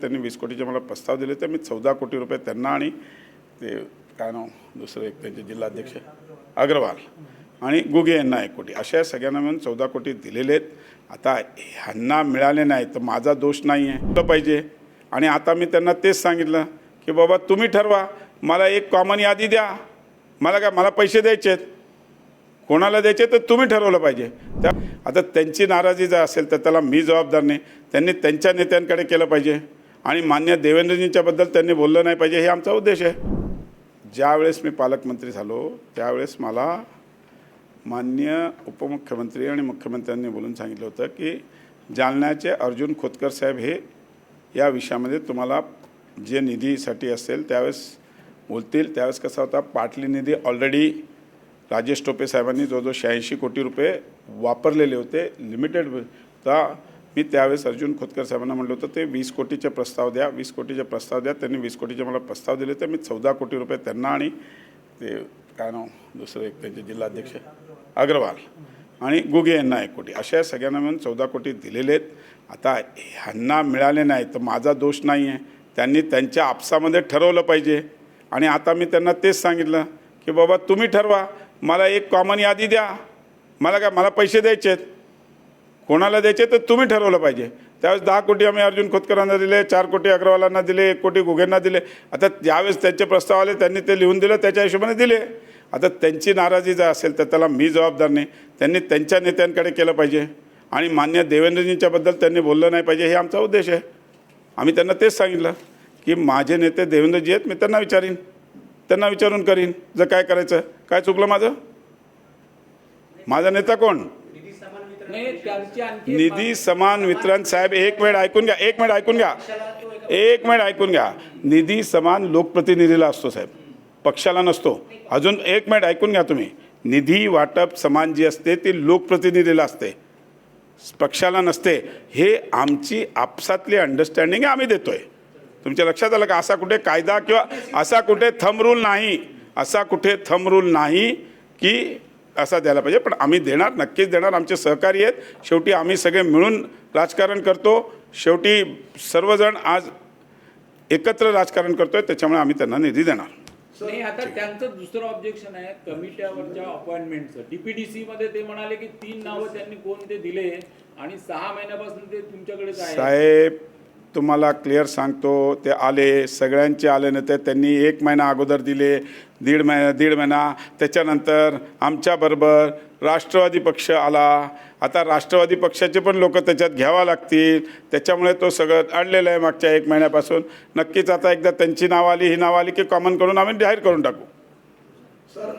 त्यांनी वीस कोटीचे मला प्रस्ताव दिले तर मी चौदा कोटी रुपये त्यांना आणि ते काय नाव दुसरं एक त्यांचे जिल्हाध्यक्ष अग्रवाल आणि गुगे यांना एक कोटी. अशा सगळ्यांना मिळून चौदा कोटी दिलेले आहेत. आता ह्यांना मिळाले नाही तर माझा दोष नाही आहे कुठं पाहिजे. आणि आता मी त्यांना तेच सांगितलं की बाबा तुम्ही ठरवा. मला एक कॉमन यादी द्या. मला काय मला पैसे द्यायचे आहेत. कोणाला द्यायचे तर तुम्ही ठरवलं पाहिजे. त्या आता त्यांची नाराजी जर असेल तर त्याला मी जबाबदार नाही. त्यांनी त्यांच्या नेत्यांकडे केलं पाहिजे. आणि मान्य देवेंद्रजींच्याबद्दल त्यांनी बोललं नाही पाहिजे हे आमचा उद्देश आहे. ज्यावेळेस मी पालकमंत्री झालो त्यावेळेस मला मान्य उपमुख्यमंत्री आणि मुख्यमंत्र्यांनी बोलून सांगितलं होतं की जालन्याचे अर्जुन खोतकर साहेब हे या विषयामध्ये तुम्हाला जे निधीसाठी असेल त्यावेळेस बोलतील. त्यावेळेस कसा होता पाटली निधी ऑलरेडी राजेश टोपे साहेबांनी जवळजवळ शहाऐंशी कोटी रुपये वापरलेले होते. लिमिटेड मी त्यावेळेस अर्जुन खोतकर साहेबांना म्हटलं होतं ते वीस कोटीचे प्रस्ताव द्या वीस कोटीचे प्रस्ताव द्या त्यांनी वीस कोटीचे मला प्रस्ताव दिले तर मी चौदा कोटी रुपये त्यांना आणि ते काय नाव दुसरं एक त्यांचे जिल्हाध्यक्ष अग्रवाल आणि गुगे यांना एक कोटी. अशा सगळ्यांना मिळून चौदा कोटी दिलेले आहेत. आता ह्यांना मिळाले नाही तर माझा दोष नाही आहे त्यांनी त्यांच्या आपसामध्ये ठरवलं पाहिजे. आणि आता मी त्यांना तेच सांगितलं की बाबा तुम्ही ठरवा मला एक कॉमन यादी द्या. मला काय मला पैसे द्यायचे आहेत. कोणाला द्यायचे तर तुम्ही ठरवलं पाहिजे. त्यावेळेस दहा कोटी आम्ही अर्जुन खोतकरांना दिले चार कोटी अग्रवालांना दिले एक कोटी गुघेंना दिले. आता ज्यावेळेस त्यांचे प्रस्ताव आले त्यांनी ते लिहून दिलं त्याच्या हिशोबाने दिले. आता त्यांची नाराजी जर असेल तर त्याला मी जबाबदार नाही. त्यांनी त्यांच्या नेत्यांकडे केलं पाहिजे. आणि मान्य देवेंद्रजींच्याबद्दल त्यांनी बोललं नाही पाहिजे हे आमचा उद्देश आहे. आम्ही त्यांना तेच सांगितलं की माझे नेते देवेंद्रजी आहेत मी त्यांना विचारीन. त्यांना विचारून करीन जर काय करायचं. काय चुकलं माझं? माझा नेता कोण नाही त्यांची आणखी एक निधी समान वितरण साहेब एक मिनिट ऐकून घ्या एक मिनिट ऐकून घ्या. एक मिनिट ऐकून घ्या. निधी समान लोकप्रतिनिधीला असतो साहेब. पक्षाला नसतो. अजून एक मिनिट ऐकून घ्या तुम्ही. निधी वाटप समान जी असते ती लोकप्रतिनिधीला असते. पक्षाला नसते. हे आमची आपसातली अंडरस्टँडिंग आहे आम्ही देतोय. तुमच्या लक्षात आलं का? असा कुठे कायदा किंवा असा कुठे थम रूल नाही. असा कुठे थम रूल नाही की असा द्यायला पाहिजे. पण आम्ही देणार नक्कीच देणार. आमचे सहकारी आहेत. शेवटी आम्ही सगळे मिळून राजकारण करतो. शेवटी सर्वजण आज एकत्र राजकारण करतोय. त्याच्यामुळे आम्ही त्यांना निधी देणार. नाही आता त्यांचं दुसरं ऑब्जेक्शन आहे. कमिट्यावरच्या अपॉइंटमेंटचं डीपीडीसी मध्ये ते म्हणाले की तीन नावं त्यांनी कोण ते दिले आणि सहा महिन्यापासून ते तुमच्याकडेच आहे साहेब तुम्हाला क्लिअर सांगतो ते आले सगळ्यांचे आले नेते त्यांनी एक महिना अगोदर दिले दीड महिना दीड महिना. त्याच्यानंतर आमच्याबरोबर राष्ट्रवादी पक्ष आला. आता राष्ट्रवादी पक्षाचे पण लोक त्याच्यात घ्यावा लागतील. त्याच्यामुळे तो सगळं अडलेलं आहे मागच्या एक महिन्यापासून. नक्कीच आता एकदा त्यांची नाव आली ही नाव आली की कॉमन करून आम्ही जाहीर करून टाकू. सर